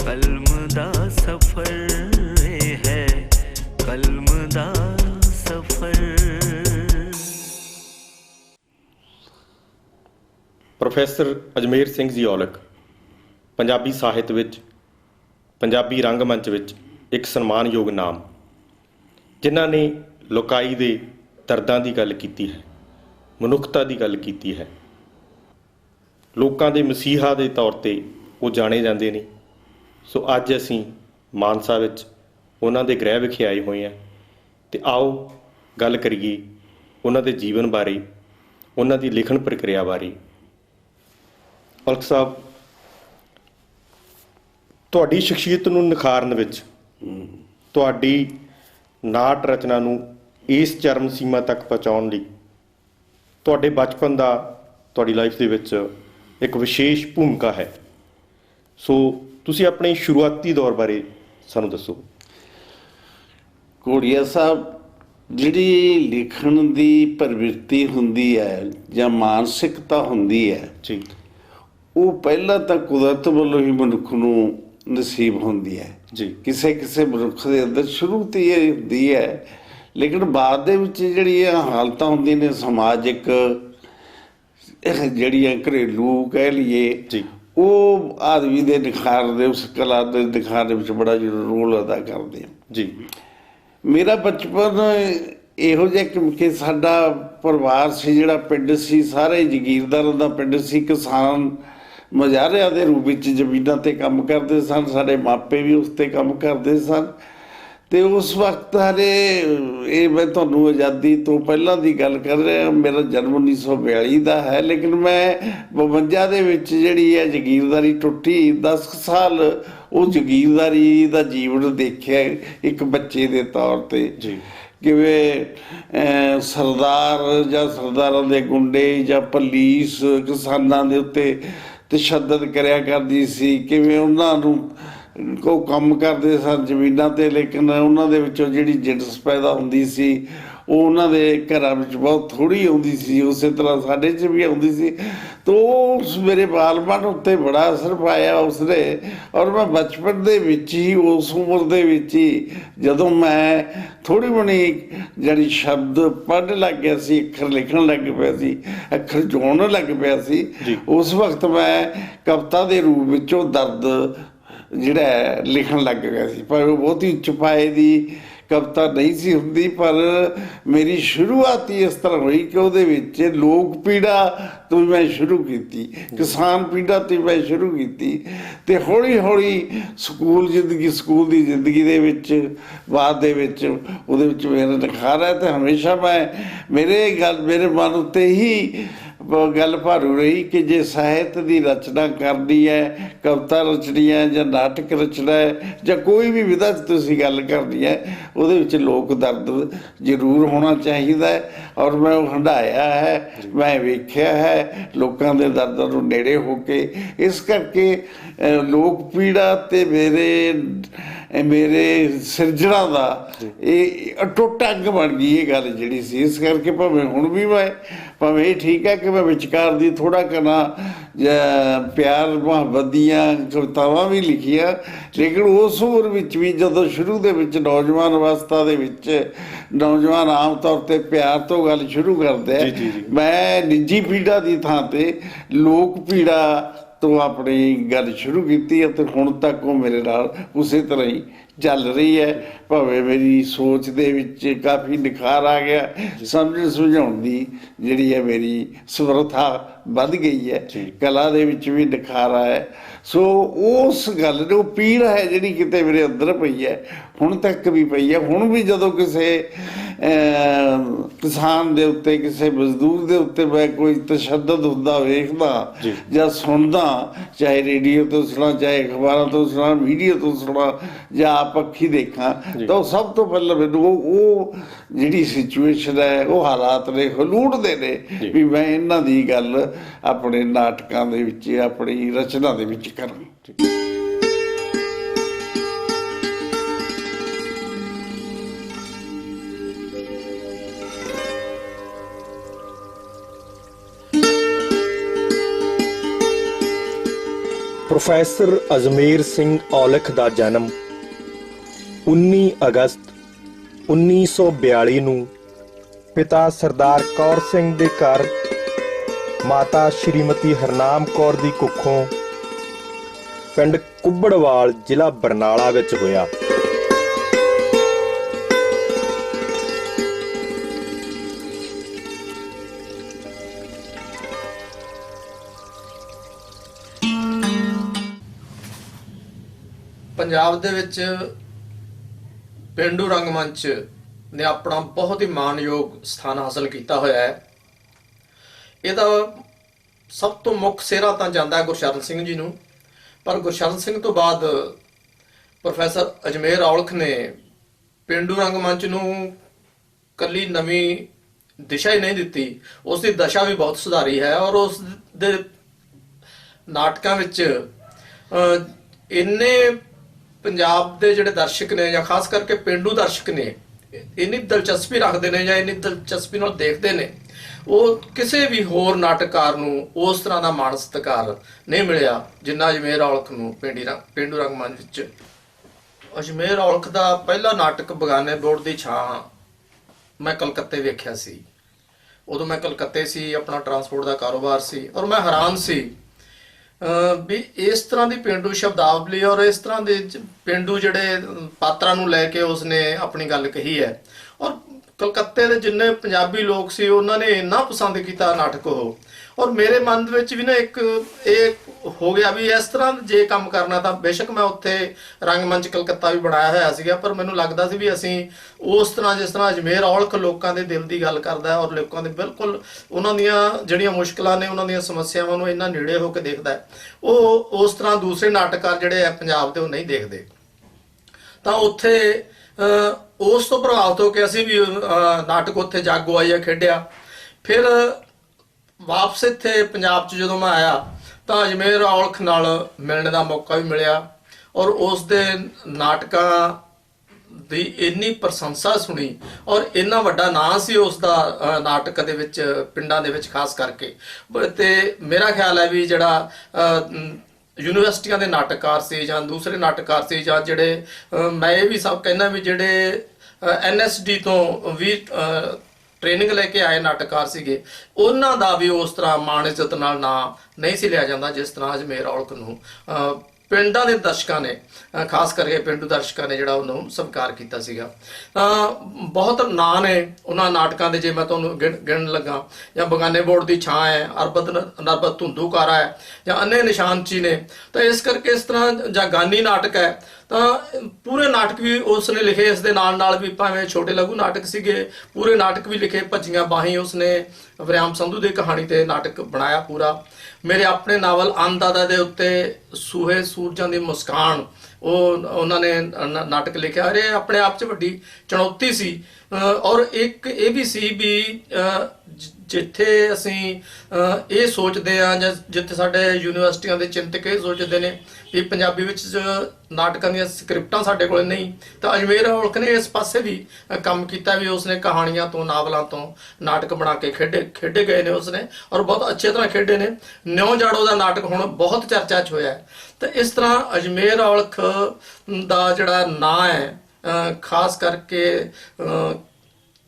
ਕਲਮ ਦਾ ਸਫਰ ਇਹ ਹੈ ਕਲਮ ਦਾ ਸਫਰ ਪ੍ਰੋਫੈਸਰ ਅਜਮੇਰ ਸਿੰਘ ਜੀ ਔਲਖ ਪੰਜਾਬੀ ਸਾਹਿਤ ਵਿੱਚ ਪੰਜਾਬੀ ਰੰਗਮੰਚ ਵਿੱਚ ਇੱਕ ਸਨਮਾਨਯੋਗ ਨਾਮ ਜਿਨ੍ਹਾਂ ਨੇ ਲੋਕਾਈ ਦੇ ਦਰਦਾਂ ਦੀ ਗੱਲ ਕੀਤੀ ਹੈ ਮਨੁੱਖਤਾ ਦੀ ਗੱਲ ਕੀਤੀ ਹੈ ਲੋਕਾਂ ਦੇ ਮਸੀਹਾ ਦੇ ਤੌਰ ਤੇ ਉਹ ਜਾਣੇ ਜਾਂਦੇ ਨੇ ਸੋ ਅੱਜ ਅਸੀਂ ਮਾਨਸਾ ਵਿੱਚ ਉਹਨਾਂ ਦੇ ਗ੍ਰਹਿ ਵਿਖੇ ਆਏ ਹੋਏ ਹਾਂ। ਤੇ ਆਓ ਗੱਲ ਕਰੀਏ ਉਹਨਾਂ ਦੇ ਜੀਵਨ ਬਾਰੇ, ਉਹਨਾਂ ਦੀ ਲਿਖਣ ਪ੍ਰਕਿਰਿਆ ਬਾਰੇ। ਔਲਖ ਸਾਹਿਬ, ਤੁਹਾਡੀ ਸ਼ਖਸੀਅਤ ਨੂੰ ਨਿਖਾਰਨ ਵਿੱਚ, ਤੁਹਾਡੀ ਨਾਟ ਰਚਨਾ ਨੂੰ ਇਸ ਚਰਮ ਸੀਮਾ ਤੱਕ ਪਹੁੰਚਾਉਣ ਲਈ ਤੁਹਾਡੇ ਬਚਪਨ ਦਾ, ਤੁਹਾਡੀ ਲਾਈਫ ਦੇ ਵਿੱਚ ਇੱਕ ਵਿਸ਼ੇਸ਼ ਭੂਮਿਕਾ ਹੈ। ਸੋ ਤੁਸੀਂ ਆਪਣੇ ਸ਼ੁਰੂਆਤੀ ਦੌਰ ਬਾਰੇ ਸਾਨੂੰ ਦੱਸੋ। ਕੋੜੀਆ ਸਾਹਿਬ ਜਿਹੜੀ ਲਿਖਣ ਦੀ ਪ੍ਰਵਿਰਤੀ ਹੁੰਦੀ ਹੈ ਜਾਂ ਮਾਨਸਿਕਤਾ ਹੁੰਦੀ ਹੈ ਜੀ। ਉਹ ਪਹਿਲਾਂ ਤਾਂ ਕੁਦਰਤ ਵੱਲੋਂ ਹੀ ਮਨੁੱਖ ਨੂੰ ਨਸੀਬ ਹੁੰਦੀ ਹੈ। ਜੀ। ਕਿਸੇ ਕਿਸੇ ਮਨੁੱਖ ਦੇ ਅੰਦਰ ਸ਼ੁਰੂ ਤੋਂ ਹੀ ਇਹ ਹੁੰਦੀ ਹੈ ਲੇਕਿਨ ਬਾਅਦ ਦੇ ਵਿੱਚ ਜਿਹੜੀਆਂ ਹਾਲਤਾਂ ਹੁੰਦੀਆਂ ਨੇ ਸਮਾਜਿਕ ਇਹ ਜਿਹੜੀਆਂ ਘਰੇਲੂ ਕਹਿ ਲਈਏ ਜੀ। ਉਹ ਆਦਮੀ ਦੇ ਨਿਖਾਰ ਦੇ ਉਸ ਕਲਾ ਦੇ ਨਿਖਾਰ ਦੇ ਵਿੱਚ ਬੜਾ ਜ਼ਰੂਰ ਰੋਲ ਅਦਾ ਕਰਦੇ ਆ। ਜੀ। ਮੇਰਾ ਬਚਪਨ ਇਹੋ ਜਿਹਾ ਕਿ ਕਿ ਸਾਡਾ ਪਰਿਵਾਰ ਸੀ ਜਿਹੜਾ ਪਿੰਡ ਸੀ ਸਾਰੇ ਜ਼ਗੀਰਦਾਰਾਂ ਦਾ ਪਿੰਡ ਸੀ ਕਿਸਾਨ ਮਜ਼ਾਰਿਆਂ ਦੇ ਰੂਪ ਵਿੱਚ ਜ਼ਮੀਨਾਂ ਤੇ ਕੰਮ ਕਰਦੇ ਸਨ ਸਾਡੇ ਮਾਪੇ ਵੀ ਉਸ ਤੇ ਕੰਮ ਕਰਦੇ ਸਨ। ਤੇ ਉਸ ਵਕਤ ਹਰੇ ਇਹ ਮੈਂ ਤੁਹਾਨੂੰ ਆਜ਼ਾਦੀ ਤੋਂ ਪਹਿਲਾਂ ਦੀ ਗੱਲ ਕਰ ਰਿਹਾ ਮੇਰਾ ਜਨਮ 1942 ਦਾ ਹੈ ਲੇਕਿਨ ਮੈਂ 52 ਦੇ ਵਿੱਚ ਜਿਹੜੀ ਹੈ ਜ਼ਗੀਰਦਾਰੀ ਟੁੱਟੀ 10 ਸਾਲ ਉਹ ਜ਼ਗੀਰਦਾਰੀ ਦਾ ਜੀਵਨ ਦੇਖਿਆ ਇੱਕ ਬੱਚੇ ਦੇ ਤੌਰ ਤੇ। ਜੀ। ਕਿਵੇਂ ਸਰਦਾਰ ਜਾਂ ਸਰਦਾਰਾਂ ਦੇ ਗੁੰਡੇ ਜਾਂ ਪੁਲਿਸ ਕਿਸਾਨਾਂ ਦੇ ਉੱਤੇ ਤਸ਼ੱਦਦ ਕਰਿਆ ਕਰਦੀ ਸੀ ਕਿਵੇਂ ਉਹਨਾਂ ਨੂੰ ਕੋ ਕੰਮ ਕਰਦੇ ਸਨ ਜ਼ਮੀਨਾਂ ਤੇ ਲੇਕਿਨ ਉਹਨਾਂ ਦੇ ਵਿੱਚੋਂ ਜਿਹੜੀ ਜਿਣਸ ਪੈਦਾ ਹੁੰਦੀ ਸੀ ਉਹ ਉਹਨਾਂ ਦੇ ਘਰਾਂ ਵਿੱਚ ਬਹੁਤ ਥੋੜੀ ਆਉਂਦੀ ਸੀ ਉਸੇ ਤਰ੍ਹਾਂ ਸਾਡੇ 'ਚ ਵੀ ਆਉਂਦੀ ਸੀ ਤੋ ਉਸ ਮੇਰੇ ਬਾਲਮਨ ਉੱਤੇ ਬੜਾ ਅਸਰ ਪਾਇਆ ਉਸਨੇ ਔਰ ਮੈਂ ਬਚਪਨ ਦੇ ਵਿੱਚ ਹੀ ਉਸ ਉਮਰ ਦੇ ਵਿੱਚ ਹੀ ਜਦੋਂ ਮੈਂ ਥੋੜੀ ਬਣੀ ਜਿਹੜੀ ਸ਼ਬਦ ਪੜ੍ਹਨ ਲੱਗ ਗਿਆ ਸੀ ਅੱਖਰ ਲਿਖਣ ਲੱਗ ਪਿਆ ਸੀ ਅੱਖਰ ਜੋੜਨ ਲੱਗ ਪਿਆ ਸੀ। ਉਸ ਵਕਤ ਮੈਂ ਕਵਿਤਾ ਦੇ ਰੂਪ ਵਿੱਚੋਂ ਦਰਦ ਜਿਹੜਾ ਹੈ, ਲਿਖਣ ਲੱਗ ਗਿਆ ਸੀ। ਪਰ ਉਹ ਬਹੁਤੀ ਛੁਪਾਏ ਦੀ ਕਵਿਤਾ ਨਹੀਂ ਸੀ ਹੁੰਦੀ, ਪਰ ਮੇਰੀ ਸ਼ੁਰੂਆਤ ਹੀ ਇਸ ਤਰ੍ਹਾਂ ਹੋਈ ਕਿ ਉਹਦੇ ਵਿੱਚ ਲੋਕ ਪੀੜਾ ਤੋਂ ਮੈਂ ਸ਼ੁਰੂ ਕੀਤੀ, ਕਿਸਾਨ ਪੀੜਾ ਤੋਂ ਮੈਂ ਸ਼ੁਰੂ ਕੀਤੀ ਤੇ ਹੌਲੀ ਹੌਲੀ ਸਕੂਲ, ਜ਼ਿੰਦਗੀ, ਸਕੂਲ ਦੀ ਜ਼ਿੰਦਗੀ ਦੇ ਵਿੱਚ, ਬਾਅਦ ਦੇ ਵਿੱਚ ਉਹਦੇ ਵਿੱਚ ਮੇਰਾ ਨਿਖਾਰ ਹੈ ਤੇ ਹਮੇਸ਼ਾ ਮੈਂ ਮੇਰੇ ਗੱਲ, ਮੇਰੇ ਮਨ ਉੱਤੇ ਹੀ ਗੱਲ ਭਾਰੂ ਰਹੀ ਕਿ ਜੇ ਸਾਹਿਤ ਦੀ ਰਚਨਾ ਕਰਨੀ ਹੈ, ਕਵਿਤਾ ਰਚਣੀ ਹੈ ਜਾਂ ਨਾਟਕ ਰਚਣਾ ਹੈ ਜਾਂ ਕੋਈ ਵੀ ਵਿਧਾ 'ਚ ਤੁਸੀਂ ਗੱਲ ਕਰਨੀ ਹੈ, ਉਹਦੇ ਵਿੱਚ ਲੋਕ ਦਰਦ ਜ਼ਰੂਰ ਹੋਣਾ ਚਾਹੀਦਾ ਹੈ ਔਰ ਮੈਂ ਉਹ ਹੰਡਾਇਆ ਹੈ, ਮੈਂ ਵੇਖਿਆ ਹੈ ਲੋਕਾਂ ਦੇ ਦਰਦਾਂ ਨੂੰ ਨੇੜੇ ਹੋ ਕੇ। ਇਸ ਕਰਕੇ ਲੋਕ ਪੀੜਾ ਤੇ ਮੇਰੇ ਇਹ ਮੇਰੇ ਸਿਰਜਣਾ ਦਾ ਇਹ ਅਟੁੱਟ ਅੰਗ ਬਣ ਗਈ ਇਹ ਗੱਲ ਜਿਹੜੀ ਸੀ ਇਸ ਕਰਕੇ ਭਾਵੇਂ ਹੁਣ ਵੀ ਮੈਂ ਭਾਵੇਂ ਇਹ ਠੀਕ ਹੈ ਕਿ ਮੈਂ ਵਿਚਕਾਰ ਦੀ ਥੋੜਾ ਕਨਾ ਪਿਆਰ ਮੁਹੱਬਤ ਦੀਆਂ ਕਵਿਤਾਵਾਂ ਵੀ ਲਿਖੀਆਂ ਲੇਕਿਨ ਉਸ ਉਮਰ ਵਿੱਚ ਵੀ ਜਦੋਂ ਸ਼ੁਰੂ ਦੇ ਵਿੱਚ ਨੌਜਵਾਨ ਅਵਸਥਾ ਦੇ ਵਿੱਚ ਨੌਜਵਾਨ ਆਮ ਤੌਰ ਤੇ ਪਿਆਰ ਤੋਂ ਗੱਲ ਸ਼ੁਰੂ ਕਰਦੇ। ਮੈਂ ਨਿੱਜੀ ਪੀੜਾ ਦੀ ਥਾਂ ਤੇ ਲੋਕ ਪੀੜਾ ਤੋਂ ਆਪਣੀ ਗੱਲ ਸ਼ੁਰੂ ਕੀਤੀ ਹੈ ਅਤੇ ਹੁਣ ਤੱਕ ਉਹ ਮੇਰੇ ਨਾਲ ਉਸੇ ਤਰ੍ਹਾਂ ਹੀ ਚੱਲ ਰਹੀ ਹੈ। ਭਾਵੇਂ ਮੇਰੀ ਸੋਚ ਦੇ ਵਿੱਚ ਕਾਫੀ ਨਿਖਾਰ ਆ ਗਿਆ ਸਮਝ ਸੁਝਾਉਣ ਦੀ ਜਿਹੜੀ ਹੈ ਮੇਰੀ ਸਮਰੱਥਾ ਵੱਧ ਗਈ ਹੈ ਕਲਾ ਦੇ ਵਿੱਚ ਵੀ ਨਿਖਾਰ ਆਇਆ। ਸੋ ਉਸ ਗੱਲ ਨੂੰ ਪੀੜ ਹੈ ਜਿਹੜੀ ਕਿਤੇ ਮੇਰੇ ਅੰਦਰ ਪਈ ਹੈ ਹੁਣ ਤੱਕ ਵੀ ਪਈ ਹੈ। ਹੁਣ ਵੀ ਜਦੋਂ ਕਿਸੇ ਕਿਸਾਨ ਦੇ ਉੱਤੇ ਕਿਸੇ ਮਜ਼ਦੂਰ ਦੇ ਉੱਤੇ ਮੈਂ ਕੋਈ ਤਸ਼ੱਦਦ ਹੁੰਦਾ ਵੇਖਦਾ ਜੀ। ਸੁਣਦਾ ਚਾਹੇ ਰੇਡੀਓ ਤੋਂ ਸੁਣਾ ਚਾਹੇ ਅਖਬਾਰਾਂ ਤੋਂ ਸੁਣਾ ਵੀਡੀਓ ਤੋਂ ਸੁਣਾ ਜਾਂ ਆਪ ਅੱਖੀ ਦੇਖਾਂ ਤਾਂ ਉਹ ਸਭ ਤੋਂ ਪਹਿਲਾਂ ਮੈਨੂੰ ਉਹ ਉਹ ਜਿਹੜੀ ਸਿਚੁਏਸ਼ਨ ਹੈ ਉਹ ਹਾਲਾਤ ਨੇ ਹਲੂੜਦੇ ਨੇ। ਵੀ ਮੈਂ ਇਹਨਾਂ ਦੀ ਗੱਲ ਆਪਣੇ ਨਾਟਕਾਂ ਦੇ ਵਿੱਚ ਆਪਣੀ ਰਚਨਾ ਦੇ ਵਿੱਚ ਕਰਾਂ। ਪ੍ਰੋਫੈਸਰ ਅਜਮੇਰ ਸਿੰਘ ਔਲਖ ਦਾ ਜਨਮ 19 ਅਗਸਤ 1942 ਨੂੰ ਪਿਤਾ ਸਰਦਾਰ ਕੌਰ ਸਿੰਘ ਦੇ ਘਰ ਮਾਤਾ ਸ਼੍ਰੀਮਤੀ ਹਰਨਾਮ ਕੌਰ ਦੀ ਕੁੱਖੋਂ ਪਿੰਡ ਕੁੱਬੜਵਾਲ ਜ਼ਿਲ੍ਹਾ ਬਰਨਾਲਾ ਵਿੱਚ ਹੋਇਆ। ਪੰਜਾਬ ਦੇ ਵਿੱਚ ਪਿੰਡੂ ਰੰਗਮੰਚ ਨੇ ਆਪਣਾ ਬਹੁਤ ਹੀ ਮਾਣਯੋਗ ਸਥਾਨ ਹਾਸਲ ਕੀਤਾ ਹੋਇਆ ਹੈ। ਇਹਦਾ ਸਭ ਤੋਂ ਮੁੱਖ ਸਿਹਰਾ ਤਾਂ ਜਾਂਦਾ ਗੁਰਸ਼ਰਨ ਸਿੰਘ ਜੀ ਨੂੰ। ਪਰ ਗੁਰਸ਼ਰਨ ਸਿੰਘ ਤੋਂ ਬਾਅਦ ਪ੍ਰੋਫੈਸਰ ਅਜਮੇਰ ਔਲਖ ਨੇ ਪਿੰਡੂ ਰੰਗਮੰਚ ਨੂੰ ਕੱਲੀ ਨਵੀਂ ਦਿਸ਼ਾ ਹੀ ਨਹੀਂ ਦਿੱਤੀ। ਉਸ ਦੀ ਦਸ਼ਾ ਵੀ ਬਹੁਤ ਸੁਧਾਰੀ ਹੈ ਔਰ ਉਸ ਦੇ ਨਾਟਕਾਂ ਵਿੱਚ ਇੰਨੇ ਪੰਜਾਬ ਦੇ ਜਿਹੜੇ ਦਰਸ਼ਕ ਨੇ ਜਾਂ ਖਾਸ ਕਰਕੇ ਪਿੰਡੂ ਦਰਸ਼ਕ ਨੇ, ਇੰਨੀ ਦਿਲਚਸਪੀ ਰੱਖਦੇ ਨੇ ਜਾਂ ਇੰਨੀ ਦਿਲਚਸਪੀ ਨਾਲ ਦੇਖਦੇ ਨੇ, ਉਹ ਕਿਸੇ ਵੀ ਹੋਰ ਨਾਟਕਕਾਰ ਨੂੰ ਉਸ ਤਰ੍ਹਾਂ ਦਾ ਮਾਣ ਸਤਿਕਾਰ ਨਹੀਂ ਮਿਲਿਆ ਜਿੰਨਾ ਅਜਮੇਰ ਔਲਖ ਨੂੰ ਪਿੰਡੀ ਰੰਗ, ਪਿੰਡੂ ਰੰਗਮੰਚ ਵਿੱਚ। ਅਜਮੇਰ ਔਲਖ ਦਾ ਪਹਿਲਾ ਨਾਟਕ ਬਗਾਨੇ ਬੋਰਡ ਦੀ ਛਾਂ ਮੈਂ ਕਲਕੱਤੇ ਵੇਖਿਆ ਸੀ। ਉਦੋਂ ਮੈਂ ਕਲਕੱਤੇ ਸੀ, ਆਪਣਾ ਟਰਾਂਸਪੋਰਟ ਦਾ ਕਾਰੋਬਾਰ ਸੀ ਔਰ ਮੈਂ ਹੈਰਾਨ ਸੀ ਵੀ ਇਸ ਤਰ੍ਹਾਂ ਦੀ ਪਿੰਡੂ ਸ਼ਬਦਾਵਲੀ ਔਰ ਇਸ ਤਰ੍ਹਾਂ ਦੇ ਜ- ਪਿੰਡੂ ਜਿਹੜੇ ਪਾਤਰਾਂ ਨੂੰ ਲੈ ਕੇ ਉਸਨੇ ਆਪਣੀ ਗੱਲ ਕਹੀ ਹੈ। ਔਰ ਕਲਕੱਤੇ ਦੇ ਜਿੰਨੇ ਪੰਜਾਬੀ ਲੋਕ ਸੀ, ਉਹਨਾਂ ਨੇ ਇੰਨਾ ਪਸੰਦ ਕੀਤਾ ਨਾਟਕ ਉਹ। ਔਰ ਮੇਰੇ ਮਨ ਦੇ ਵਿੱਚ ਵੀ ਨਾ ਇੱਕ ਇਹ ਹੋ ਗਿਆ ਵੀ ਇਸ ਤਰ੍ਹਾਂ ਜੇ ਕੰਮ ਕਰਨਾ ਤਾਂ ਬੇਸ਼ੱਕ ਮੈਂ ਉੱਥੇ ਰੰਗਮੰਚ ਕਲਕੱਤਾ ਵੀ ਬਣਾਇਆ ਹੋਇਆ ਸੀਗਾ, ਪਰ ਮੈਨੂੰ ਲੱਗਦਾ ਸੀ ਵੀ ਅਸੀਂ ਉਸ ਤਰ੍ਹਾਂ ਜਿਸ ਤਰ੍ਹਾਂ ਅਜਮੇਰ ਔਲਖ ਲੋਕਾਂ ਦੇ ਦਿਲ ਦੀ ਗੱਲ ਕਰਦਾ ਔਰ ਲੋਕਾਂ ਦੇ ਬਿਲਕੁਲ ਉਹਨਾਂ ਦੀਆਂ ਜਿਹੜੀਆਂ ਮੁਸ਼ਕਲਾਂ ਨੇ, ਉਹਨਾਂ ਦੀਆਂ ਸਮੱਸਿਆਵਾਂ ਨੂੰ ਇੰਨਾ ਨੇੜੇ ਹੋ ਕੇ ਦੇਖਦਾ ਉਹ ਉਸ ਤਰ੍ਹਾਂ ਦੂਸਰੇ ਨਾਟਕਕਾਰ ਜਿਹੜੇ ਆ ਪੰਜਾਬ ਦੇ ਉਹ ਨਹੀਂ ਦੇਖਦੇ। ਤਾਂ ਉੱਥੇ ਉਸ ਤੋਂ ਪ੍ਰਭਾਵਿਤ ਹੋ ਕੇ ਅਸੀਂ ਵੀ ਨਾਟਕ ਉੱਥੇ ਜਾਗੋ ਆਇਆ ਖੇਡਿਆ। ਫਿਰ ਵਾਪਸ ਇੱਥੇ ਪੰਜਾਬ 'ਚ ਜਦੋਂ ਮੈਂ ਆਇਆ ਤਾਂ ਅਜਮੇਰ ਔਲਖ ਨਾਲ ਮਿਲਣ ਦਾ ਮੌਕਾ ਵੀ ਮਿਲਿਆ ਔਰ ਉਸ ਦੇ ਨਾਟਕਾਂ ਦੀ ਇੰਨੀ ਪ੍ਰਸ਼ੰਸਾ ਸੁਣੀ ਔਰ ਇੰਨਾ ਵੱਡਾ ਨਾਂ ਸੀ ਉਸ ਦਾ ਨਾਟਕ ਦੇ ਵਿੱਚ, ਪਿੰਡਾਂ ਦੇ ਵਿੱਚ ਖਾਸ ਕਰਕੇ। ਬ- ਤੇ ਮੇਰਾ ਖਿਆਲ ਹੈ ਵੀ ਜਿਹੜਾ ਯੂਨੀਵਰਸਿਟੀਆਂ ਦੇ ਨਾਟਕਕਾਰ ਸੀ ਜਾਂ ਦੂਸਰੇ ਨਾਟਕਕਾਰ ਸੀ ਜਾਂ ਜਿਹੜੇ ਮੈਂ ਇਹ ਵੀ ਸਭ ਕਹਿੰਦਾ ਵੀ ਜਿਹੜੇ ਐਨਐਸਡੀ ਤੋਂ ਵੀ ਟ੍ਰੇਨਿੰਗ ਲੈ ਕੇ ਆਏ ਨਾਟਕਕਾਰ ਸੀਗੇ। ਉਹਨਾਂ ਦਾ ਵੀ ਉਸ ਤਰ੍ਹਾਂ ਮਾਣ ਇੱਜ਼ਤ ਨਾਲ ਨਾਂ ਨਹੀਂ ਸੀ ਲਿਆ ਜਾਂਦਾ, ਜਿਸ ਤਰ੍ਹਾਂ ਅਜਮੇਰ ਔਲਖ ਨੂੰ ਪਿੰਡਾਂ ਦੇ ਦਰਸ਼ਕਾਂ ਨੇ ਖਾਸ ਕਰਕੇ ਪਿੰਡੂ ਦਰਸ਼ਕਾਂ ਨੇ ਜਿਹੜਾ ਉਹਨੂੰ ਸਵੀਕਾਰ ਕੀਤਾ ਸੀਗਾ। ਤਾਂ ਬਹੁਤ ਨਾਂ ਨੇ ਉਹਨਾਂ ਨਾਟਕਾਂ ਦੇ, ਜੇ ਮੈਂ ਤੁਹਾਨੂੰ ਗਿਣ- ਗਿਣਨ ਲੱਗਾ, ਜਾਂ ਬਗਾਨੇ ਬੋਰਡ ਦੀ ਛਾਂ ਹੈ, ਅਰਬਤ ਨਰਬਤ ਧੁੰਦੂਕਾਰਾ ਹੈ, ਜਾਂ ਅੰਨੇ ਨਿਸ਼ਾਨਚੀ ਨੇ, ਤਾਂ ਇਸ ਕਰਕੇ ਇਸ ਤਰ੍ਹਾਂ ਜਾਂ ਗਾਨੀ ਨਾਟਕ ਹੈ ਤਾਂ ਪੂਰੇ ਨਾਟਕ ਵੀ ਉਸ ਨੇ ਲਿਖੇ, ਇਸ ਦੇ ਨਾਲ ਨਾਲ ਵੀ ਭਾਵੇਂ ਛੋਟੇ ਲਘੂ ਨਾਟਕ ਸੀਗੇ, ਪੂਰੇ ਨਾਟਕ ਵੀ ਲਿਖੇ, ਭੱਜੀਆਂ ਬਾਹੀਂ ਉਸ ਨੇ ਵਰਿਆਮ ਸੰਧੂ ਦੀ ਕਹਾਣੀ ਤੇ ਨਾਟਕ ਬਣਾਇਆ ਪੂਰਾ। ਮੇਰੇ ਆਪਣੇ ਨਾਵਲ ਅੰਦਾਦਾ ਦੇ ਉੱਤੇ ਸੂਹੇ ਸੂਰਜਾਂ ਦੀ ਮੁਸਕਾਨ, ਉਹ ਉਹਨਾਂ ਨੇ ਨਾਟਕ ਲਿਖਿਆ। ਅਰੇ, ਆਪਣੇ ਆਪ 'ਚ ਵੱਡੀ ਚੁਣੌਤੀ ਸੀ। ਔਰ ਇੱਕ ਇਹ ਵੀ ਸੀ ਵੀ ਜਿੱਥੇ ਅਸੀਂ ਇਹ ਸੋਚਦੇ ਆ ਜਾਂ ਜਿੱਥੇ ਸਾਡੇ ਯੂਨੀਵਰਸਿਟੀਆਂ ਦੇ ਚਿੰਤਕ ਇਹ ਸੋਚਦੇ ਨੇ ਵੀ ਪੰਜਾਬੀ ਵਿੱਚ ਨਾਟਕਾਂ ਦੀਆਂ ਸਕ੍ਰਿਪਟਾਂ ਸਾਡੇ ਕੋਲ ਨਹੀਂ, ਤਾਂ ਅਜਮੇਰ ਔਲਖ ਨੇ ਇਸ ਪਾਸੇ ਵੀ ਕੰਮ ਕੀਤਾ ਵੀ ਉਸਨੇ ਕਹਾਣੀਆਂ ਤੋਂ, ਨਾਵਲਾਂ ਤੋਂ ਨਾਟਕ ਬਣਾ ਕੇ ਖੇਡੇ। ਖੇਡੇ ਗਏ ਨੇ ਉਸਨੇ ਔਰ ਬਹੁਤ ਅੱਛੇ ਤਰ੍ਹਾਂ ਖੇਡੇ ਨੇ। ਨਿਉ ਜਾੜੋ ਦਾ ਨਾਟਕ ਹੁਣ ਬਹੁਤ ਚਰਚਾ 'ਚ ਹੋਇਆ ਹੈ। ਤਾਂ ਇਸ ਤਰ੍ਹਾਂ ਅਜਮੇਰ ਔਲਖ ਦਾ ਜਿਹੜਾ ਨਾਂ ਹੈ ਅ, ਖਾਸ ਕਰਕੇ ਅ,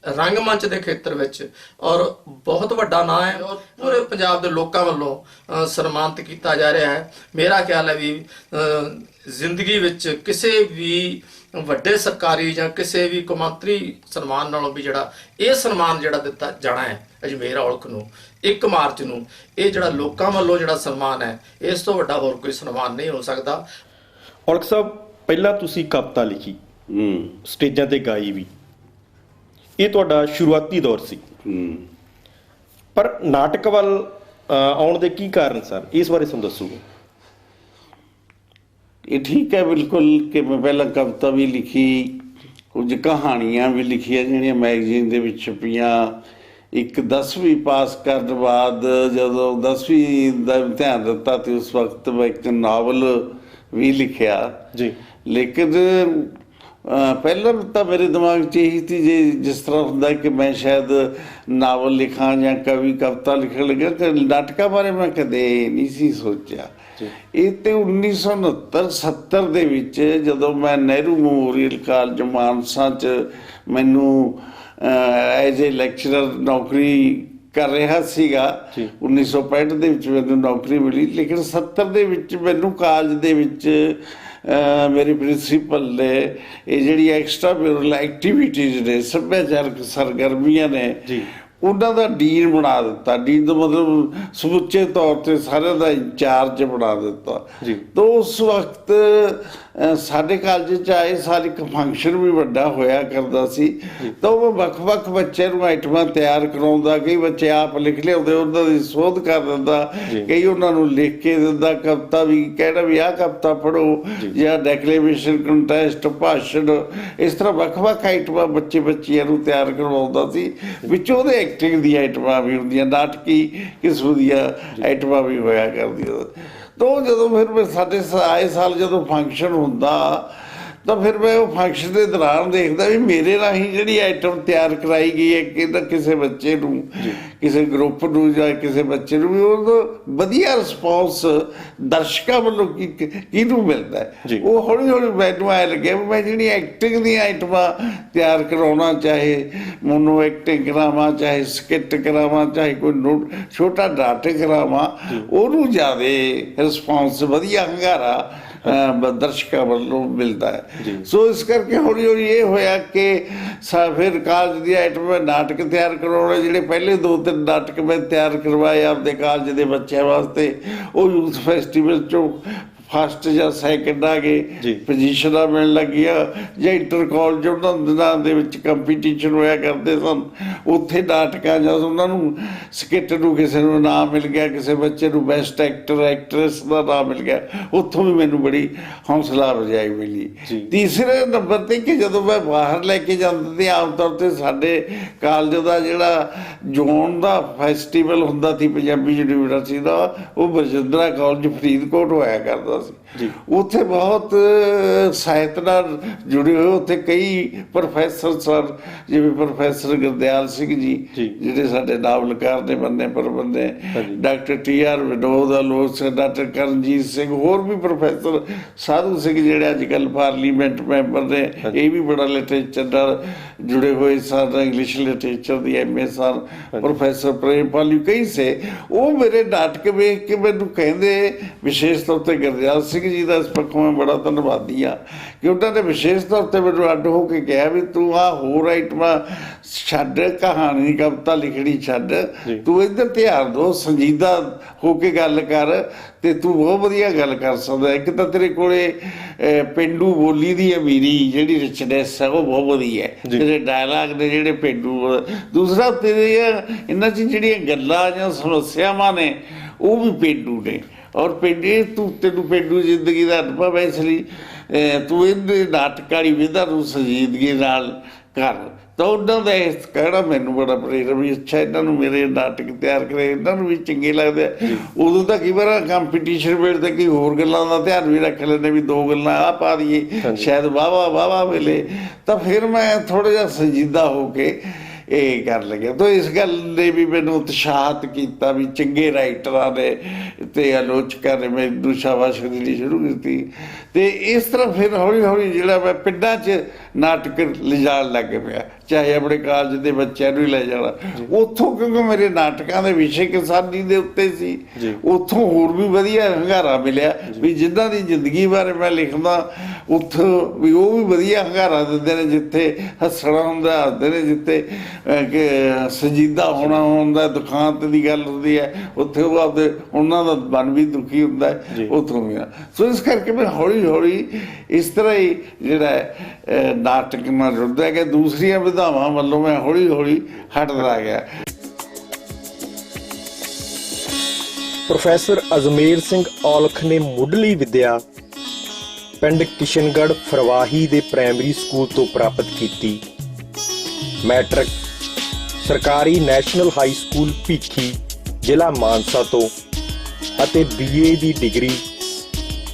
ਰੰਗਮੰਚ ਦੇ ਖੇਤਰ ਵਿੱਚ ਔਰ ਬਹੁਤ ਵੱਡਾ ਨਾਂ ਹੈ ਔਰ ਪੂਰੇ ਪੰਜਾਬ ਦੇ ਲੋਕਾਂ ਵੱਲੋਂ ਅ, ਸਨਮਾਨਿਤ ਕੀਤਾ ਜਾ ਰਿਹਾ ਹੈ। ਮੇਰਾ ਖਿਆਲ ਹੈ ਵੀ ਅ, ਜ਼ਿੰਦਗੀ ਵਿੱਚ ਕਿਸੇ ਵੀ ਵੱਡੇ ਸਰਕਾਰੀ ਜਾਂ ਕਿਸੇ ਵੀ ਕੌਮਾਂਤਰੀ ਸਨਮਾਨ ਨਾਲੋਂ ਵੀ ਜਿਹੜਾ ਇਹ ਸਨਮਾਨ ਜਿਹੜਾ ਦਿੱਤਾ ਜਾਣਾ ਹੈ ਅਜਮੇਰ ਔਲਖ ਨੂੰ 1 ਮਾਰਚ ਨੂੰ ਇਹ ਜਿਹੜਾ ਲੋਕਾਂ ਵੱਲੋਂ ਜਿਹੜਾ ਸਨਮਾਨ ਹੈ ਇਸ ਤੋਂ ਵੱਡਾ ਹੋਰ ਕੋਈ ਸਨਮਾਨ ਨਹੀਂ ਹੋ ਸਕਦਾ। ਔਲਖ ਸਾਹਿਬ ਪਹਿਲਾਂ ਤੁਸੀਂ ਕਵਿਤਾ ਲਿਖੀ ਹੂੰ। ਸਟੇਜਾਂ ਤੇ ਗਾਈ ਵੀ। ਇਹ ਤੁਹਾਡਾ ਸ਼ੁਰੂਆਤੀ ਦੌਰ ਸੀ। ਹੂੰ। ਪਰ ਨਾਟਕ ਵੱਲ ਆਉਣ ਦੇ ਕੀ ਕਾਰਨ ਸਨ? ਇਸ ਬਾਰੇ ਸਾਨੂੰ ਦੱਸੋ ਇਹ ਠੀਕ ਹੈ ਬਿਲਕੁਲ ਕਿ ਮੈਂ ਪਹਿਲਾਂ ਕਵਿਤਾ ਵੀ ਲਿਖੀ ਕੁਝ ਕਹਾਣੀਆਂ ਵੀ ਲਿਖੀਆਂ ਜਿਹੜੀਆਂ ਮੈਗਜ਼ੀਨ ਦੇ ਵਿੱਚ ਛਪੀਆਂ ਇੱਕ 10ਵੀਂ ਪਾਸ ਕਰਨ ਬਾਅਦ ਜਦੋਂ 10ਵੀਂ ਦਾ ਇਮਤਿਹਾਨ ਦਿੱਤਾ ਤੇ ਉਸ ਵਕਤ ਮੈਂ ਇੱਕ ਨਾਵਲ ਵੀ ਲਿਖਿਆ। ਜੀ। ਲੇਕਿਨ ਪਹਿਲਾਂ ਤਾਂ ਮੇਰੇ ਦਿਮਾਗ 'ਚ ਇਹੀ ਸੀ ਜੇ ਜਿਸ ਤਰ੍ਹਾਂ ਹੁੰਦਾ ਕਿ ਮੈਂ ਸ਼ਾਇਦ ਨਾਵਲ ਲਿਖਾਂ ਜਾਂ ਕਵੀ ਕਵਿਤਾ ਲਿਖਣ ਲੱਗਾ ਕਿ ਨਾਟਕਾਂ ਬਾਰੇ ਮੈਂ ਕਦੇ ਨਹੀਂ ਸੀ ਸੋਚਿਆ। ਇਹ ਤੇ 1969 70 ਦੇ ਵਿੱਚ ਜਦੋਂ ਮੈਂ ਨਹਿਰੂ ਮੈਮੋਰੀਅਲ ਕਾਲਜ ਮਾਨਸਾ 'ਚ ਮੈਨੂੰ ਐਜ਼ ਅ ਲੈਕਚਰਰ ਨੌਕਰੀ ਕਰ ਰਿਹਾ ਸੀਗਾ ਜੀ। 1965 ਦੇ ਵਿੱਚ ਮੈਨੂੰ ਨੌਕਰੀ ਮਿਲੀ ਲੇਕਿਨ 70 ਦੇ ਵਿੱਚ ਮੈਨੂੰ ਕਾਲਜ ਦੇ ਵਿੱਚ ਮੇਰੇ ਪ੍ਰਿੰਸੀਪਲ ਨੇ ਇਹ ਜਿਹੜੀ ਐਕਸਟਰਾ ਬਿਊਰਲ ਐਕਟੀਵਿਟੀਜ਼ ਨੇ ਸੱਭਿਆਚਾਰਕ ਸਰਗਰਮੀਆਂ ਨੇ ਜੀ। ਉਹਨਾਂ ਦਾ ਡੀਨ ਬਣਾ ਦਿੱਤਾ ਡੀਨ ਦਾ ਮਤਲਬ ਸਮੁੱਚੇ ਤੌਰ ਤੇ ਸਾਰਿਆਂ ਦਾ ਇੰਚਾਰਜ ਬਣਾ ਦਿੱਤਾ ਜੀ। ਤਾਂ ਉਸ ਵਕਤ ਸਾਡੇ ਕਾਲਜ ਚ ਆਏ ਸਾਲ ਇੱਕ ਫੰਕਸ਼ਨ ਵੀ ਵੱਡਾ ਹੋਇਆ ਕਰਦਾ ਸੀ। ਤਾਂ ਉਹ ਵੱਖ-ਵੱਖ ਬੱਚਿਆਂ ਨੂੰ ਆਈਟਮਾਂ ਤਿਆਰ ਕਰਾਉਂਦਾ ਕਈ ਬੱਚੇ ਆਪ ਲਿਖ ਲਿਆਉਂਦੇ ਉਹਨਾਂ ਦੀ ਸੋਧ ਕਰ ਦਿੰਦਾ। ਕਈ ਉਹਨਾਂ ਨੂੰ ਲਿਖ ਕੇ ਦਿੰਦਾ ਕਵਿਤਾ ਵੀ ਕਹਿਣਾ ਵੀ ਆਹ ਕਵਿਤਾ ਪੜੋ ਜਾਂ। ਡੈਕਲੇਮੇਸ਼ਨ ਕੰਟੈਸਟ ਭਾਸ਼ਣ ਇਸ ਤਰ੍ਹਾਂ ਵੱਖ-ਵੱਖ ਆਈਟਮਾਂ ਬੱਚੇ ਬੱਚਿਆਂ ਨੂੰ ਤਿਆਰ ਕਰਵਾਉਂਦਾ ਸੀ। ਵਿੱਚੋਂ ਉਹਦੇ ਐਕਟਿੰਗ ਦੀਆਂ ਆਈਟਮਾਂ ਵੀ ਹੁੰਦੀਆਂ ਨਾਟਕੀ ਕਿਸਮ ਦੀਆਂ ਆਈਟਮਾਂ ਵੀ ਹੋਇਆ ਕਰਦੀਆਂ। ਤੋਂ ਜਦੋਂ ਫਿਰ ਮੈਂ ਸਾਡੇ ਸ- ਆਏ ਸਾਲ ਜਦੋਂ ਫੰਕਸ਼ਨ ਹੁੰਦਾ ਤਾਂ ਫਿਰ ਮੈਂ ਉਹ ਫੰਕਸ਼ਨ ਦੇ ਦੌਰਾਨ ਦੇਖਦਾ ਵੀ ਮੇਰੇ ਰਾਹੀਂ ਜਿਹੜੀ ਆਈਟਮ ਤਿਆਰ ਕਰਾਈ ਗਈ ਹੈ ਕਿ ਕਿਸੇ ਬੱਚੇ ਨੂੰ ਕਿਸੇ ਗਰੁੱਪ ਨੂੰ ਜਾਂ ਕਿਸੇ ਬੱਚੇ ਨੂੰ ਵੀ ਉਹਦਾ ਵਧੀਆ ਰਿਸਪੌਂਸ ਦਰਸ਼ਕਾਂ ਵੱਲੋਂ ਕੀ ਕਿਹਨੂੰ ਮਿਲਦਾ। ਉਹ ਹੌਲੀ ਹੌਲੀ ਮੈਨੂੰ ਲੱਗਿਆ ਵੀ ਮੈਂ ਜਿਹੜੀ ਐਕਟਿੰਗ ਦੀਆਂ ਆਈਟਮਾਂ ਤਿਆਰ ਕਰਾਉਣਾ ਚਾਹੇ ਮੋਨੋ ਐਕਟਿੰਗ ਕਰਾਵਾਂ ਚਾਹੇ ਸਕਿੱਟ ਕਰਾਵਾਂ ਚਾਹੇ ਕੋਈ ਨੋ- ਛੋਟਾ ਨਾਟਕ ਕਰਾਵਾਂ ਉਹਨੂੰ ਜ਼ਿਆਦਾ ਰਿਸਪੌਂਸ ਵਧੀਆ ਹੰਗਾਰਾ ਦਰਸ਼ਕਾਂ ਵੱਲੋਂ ਮਿਲਦਾ ਹੈ। ਸੋ ਇਸ ਕਰਕੇ ਹੌਲੀ ਹੌਲੀ ਇਹ ਹੋਇਆ ਕਿ ਫਿਰ ਕਾਲਜ ਦੀ ਆਈਟਮ ਮੈਂ ਨਾਟਕ ਤਿਆਰ ਕਰਾਉਣੇ ਜਿਹੜੇ ਪਹਿਲੇ ਦੋ ਤਿੰਨ ਨਾਟਕ ਮੈਂ ਤਿਆਰ ਕਰਵਾਏ ਆਪਦੇ ਕਾਲਜ ਦੇ ਬੱਚਿਆਂ ਵਾਸਤੇ ਉਹ ਯੂਥ ਫੈਸਟੀਵਲ ਚੋਂ ਫਸਟ ਜਾਂ ਸੈਕੰਡ ਆ। ਗਏ ਪੋਜੀਸ਼ਨਾਂ ਮਿਲਣ ਲੱਗੀਆਂ ਜਾਂ ਇੰਟਰ ਕਾਲਜ ਉਹਨਾਂ ਦਿਨਾਂ ਦੇ ਵਿੱਚ ਕੰਪੀਟੀਸ਼ਨ ਹੋਇਆ ਕਰਦੇ ਸਨ ਉੱਥੇ ਨਾਟਕਾਂ ਜਾਂ ਉਹਨਾਂ ਨੂੰ ਸਕਿੱਟ ਨੂੰ ਕਿਸੇ ਨੂੰ ਨਾਮ ਮਿਲ ਗਿਆ ਕਿਸੇ ਬੱਚੇ ਨੂੰ ਬੈਸਟ ਐਕਟਰ ਐਕਟਰੈਸ ਦਾ ਨਾਮ ਮਿਲ ਗਿਆ ਉੱਥੋਂ ਵੀ ਮੈਨੂੰ ਬੜੀ ਹੌਸਲਾ ਅਫਜ਼ਾਈ ਮਿਲੀ। ਤੀਸਰੇ ਨੰਬਰ ਤੇ ਕਿ ਜਦੋਂ ਮੈਂ ਬਾਹਰ ਲੈ ਕੇ ਜਾਂਦਾ ਤੇ ਆਮ ਤੌਰ ਤੇ ਸਾਡੇ ਕਾਲਜ ਦਾ ਜਿਹੜਾ ਜ਼ੋਨ ਦਾ ਫੈਸਟੀਵਲ ਹੁੰਦਾ ਸੀ ਪੰਜਾਬੀ ਯੂਨੀਵਰਸਿਟੀ ਦਾ ਉਹ ਬਰਜਿੰਦਰਾ ਕਾਲਜ ਫਰੀਦਕੋਟ ਹੋਇਆ ਕਰਦਾ। ਸੀ। ਉੱਥੇ ਬਹੁਤ ਸਾਹਿਤ ਨਾਲ ਜੁੜੇ ਹੋਏ ਉੱਥੇ ਕਈ ਪ੍ਰੋਫੈਸਰ ਸਨ ਜਿਵੇਂ ਪ੍ਰੋਫੈਸਰ ਗੁਰਦਿਆਲ ਸਿੰਘ ਜੀ। ਜਿਹੜੇ ਸਾਡੇ ਨਾਵਲਕਾਰ ਨੇ ਬੰਦੇ ਪਰ ਬੰਦੇ। Doctor T R Vinod Alok Singh doctor Karanjit Singh ਹੋਰ ਵੀ ਪ੍ਰੋਫੈਸਰ ਸਾਧੂ ਸਿੰਘ ਜਿਹੜੇ ਅੱਜ ਕੱਲ੍ਹ ਪਾਰਲੀਮੈਂਟ ਮੈਂਬਰ ਨੇ ਇਹ ਵੀ ਬੜਾ ਲਿਟਰੇਚਰ ਨਾਲ ਜੁੜੇ ਹੋਏ ਸਨ ਇੰਗਲਿਸ਼ ਲਿਟਰੇਚਰ ਦੀ ਐਮਏ ਸਨ ਪ੍ਰੋਫੈਸਰ ਪ੍ਰੇਮਪਾਲ ਜੀ ਕਈ ਸੇ। ਉਹ ਮੇਰੇ ਨਾਟਕ ਵੇਖ ਕੇ ਮੈਨੂੰ ਕਹਿੰਦੇ ਵਿਸ਼ੇਸ਼ ਤੌਰ ਤੇ ਗੁਰਦਿਆਲ ਸਿੰਘ ਜੀ ਦਾ ਇਸ ਪੱਖੋਂ ਮੈਂ ਬੜਾ ਧੰਨਵਾਦੀ ਆ ਕਿ ਉਹਨਾਂ ਨੇ ਵਿਸ਼ੇਸ਼ ਤੌਰ ਤੇ ਮੈਨੂੰ ਅੱਡ ਹੋ ਕੇ ਕਿਹਾ ਵੀ ਤੂੰ ਆ ਹੋਰ ਆਈਟਮਾਂ ਛੱਡ ਕਹਾਣੀ ਕਵਿਤਾ ਲਿਖਣੀ ਛੱਡ। ਤੂੰ ਇੱਧਰ ਧਿਆਨ ਦੋ ਸੰਜੀਦਾ ਹੋ ਕੇ ਗੱਲ ਕਰ ਤੇ ਤੂੰ ਬਹੁਤ ਵਧੀਆ ਗੱਲ ਕਰ ਸਕਦਾ ਇੱਕ ਤਾਂ ਤੇਰੇ ਕੋਲੇ ਪਿੰਡੂ ਬੋਲੀ ਦੀ ਅਮੀਰੀ ਜਿਹੜੀ ਰਿਚਨੈਸ ਹੈ ਉਹ ਬਹੁਤ ਵਧੀਆ ਹੈ। ਤੇਰੇ ਡਾਇਲਾਗ ਨੇ ਜਿਹੜੇ ਪਿੰਡੂ ਦੂਸਰਾ ਤੇਰੇ ਇਹਨਾਂ 'ਚ ਜਿਹੜੀਆਂ ਗੱਲਾਂ ਜਾਂ ਸਮੱਸਿਆਵਾਂ ਨੇ ਉਹ ਵੀ ਪਿੰਡੂ ਨੇ ਔਰ ਪਿੰਡੇ ਤੂੰ ਤੈਨੂੰ ਪਿੰਡੂ ਜ਼ਿੰਦਗੀ ਦਾ ਅਨੁਭਵ ਹੈ ਇਸ ਲਈ ਤੂੰ ਇਹਦੇ ਨਾਟਕਾਰੀ ਵਿਧਾ ਨੂੰ ਸੰਜੀਦਗੀ ਨਾਲ ਕਰ। ਤਾਂ ਉਹਨਾਂ ਦਾ ਇਸ ਕਹਿਣਾ ਮੈਨੂੰ ਬੜਾ ਪ੍ਰੇਰ ਵੀ ਅੱਛਾ ਇਹਨਾਂ ਨੂੰ ਮੇਰੇ ਨਾਟਕ ਤਿਆਰ ਕਰੇ ਇਹਨਾਂ ਨੂੰ ਵੀ ਚੰਗੇ ਲੱਗਦੇ। ਉਦੋਂ ਤਾਂ ਕਈ ਵਾਰ ਕੰਪੀਟੀਸ਼ਨ ਵੇਲੇ ਤੇ ਕੀ ਹੋਰ ਗੱਲਾਂ ਦਾ ਧਿਆਨ ਵੀ ਰੱਖ ਲੈਂਦੇ ਵੀ ਦੋ ਗੱਲਾਂ ਆ ਪਾ ਦਈਏ ਸ਼ਾਇਦ ਵਾਵਾ ਵਾਵਾ ਮਿਲੇ ਤਾਂ ਫਿਰ ਮੈਂ ਥੋੜਾ ਜਿਹਾ ਸੰਜੀਦਾ ਹੋ ਕੇ ਇਹ ਕਰ ਲੱਗਿਆ ਤਾਂ ਇਸ ਗੱਲ ਨੇ ਵੀ ਮੈਨੂੰ ਉਤਸ਼ਾਹਤ ਕੀਤਾ ਵੀ ਚੰਗੇ ਰਾਈਟਰਾਂ ਨੇ ਤੇ ਆਲੋਚਕਾਂ ਨੇ ਮੈਨੂੰ ਸ਼ਾਬਾਸ਼ ਦੇਣੀ ਸ਼ੁਰੂ ਕੀਤੀ। ਤੇ ਇਸ ਤਰ੍ਹਾਂ ਫਿਰ ਹੌਲੀ ਹੌਲੀ ਜਿਹੜਾ ਮੈਂ ਪਿੰਡਾਂ 'ਚ ਨਾਟਕ ਲਿਜਾਣ ਲੱਗ ਪਿਆ। ਚਾਹੇ ਆਪਣੇ ਕਾਲਜ ਦੇ ਬੱਚਿਆਂ ਨੂੰ ਹੀ ਲੈ ਜਾਣਾ। ਉੱਥੋਂ ਕਿਉਂਕਿ ਮੇਰੇ ਨਾਟਕਾਂ ਦੇ ਵਿਸ਼ੇ ਕਿਸਾਨੀ ਦੇ ਉੱਤੇ ਸੀ। ਉੱਥੋਂ ਹੋਰ ਵੀ ਵਧੀਆ ਹੰਗਾਰਾ ਮਿਲਿਆ। ਵੀ ਜਿਨ੍ਹਾਂ ਦੀ ਜ਼ਿੰਦਗੀ ਬਾਰੇ ਮੈਂ ਲਿਖਦਾ ਉੱਥੋਂ ਵੀ ਉਹ ਵੀ ਵਧੀਆ ਹੰਗਾਰਾ ਦਿੰਦੇ ਨੇ ਜਿੱਥੇ ਹੱਸਣਾ ਹੁੰਦਾ ਹੱਸਦੇ ਨੇ ਜਿੱਥੇ ਕਿ ਸੰਜੀਦਾ ਹੋਣਾ ਹੁੰਦਾ ਦੁਖਾਂਤ ਦੀ ਗੱਲ ਹੁੰਦੀ ਹੈ। ਉੱਥੇ ਉਹ ਆਪਦੇ ਉਹਨਾਂ ਦਾ ਮਨ ਵੀ ਦੁਖੀ ਹੁੰਦਾ। ਹੈ। ਉੱਥੋਂ ਵੀ ਸੋ ਇਸ ਕਰਕੇ ਮੈਂ ਹੌਲੀ ਹੌਲੀ ਇਸ ਤਰ੍ਹਾਂ ਹੀ ਜਿਹੜਾ ਨਾਟਕ ਨਾਲ ਜੁੜਦਾ ਕਿ ਦੂਸਰੀਆਂ ਵਿਧਾਵਾਂ ਵੱਲੋਂ ਮੈਂ ਹੌਲੀ ਹੌਲੀ ਹਟਦਾ ਗਿਆ। ਪ੍ਰੋਫੈਸਰ ਅਜਮੇਰ ਸਿੰਘ ਔਲਖ ਨੇ ਮੁੱਢਲੀ ਵਿੱਦਿਆ ਪਿੰਡ ਕਿਸ਼ਨਗੜ੍ਹ ਫਰਵਾਹੀ ਦੇ ਪ੍ਰਾਇਮਰੀ ਸਕੂਲ ਤੋਂ ਪ੍ਰਾਪਤ ਕੀਤੀ। ਮੈਟ੍ਰਿਕ ਸਰਕਾਰੀ ਨੈਸ਼ਨਲ ਹਾਈ ਸਕੂਲ ਭੀਖੀ, ਜ਼ਿਲ੍ਹਾ ਮਾਨਸਾ ਤੋਂ ਅਤੇ ਬੀਏ ਦੀ ਡਿਗਰੀ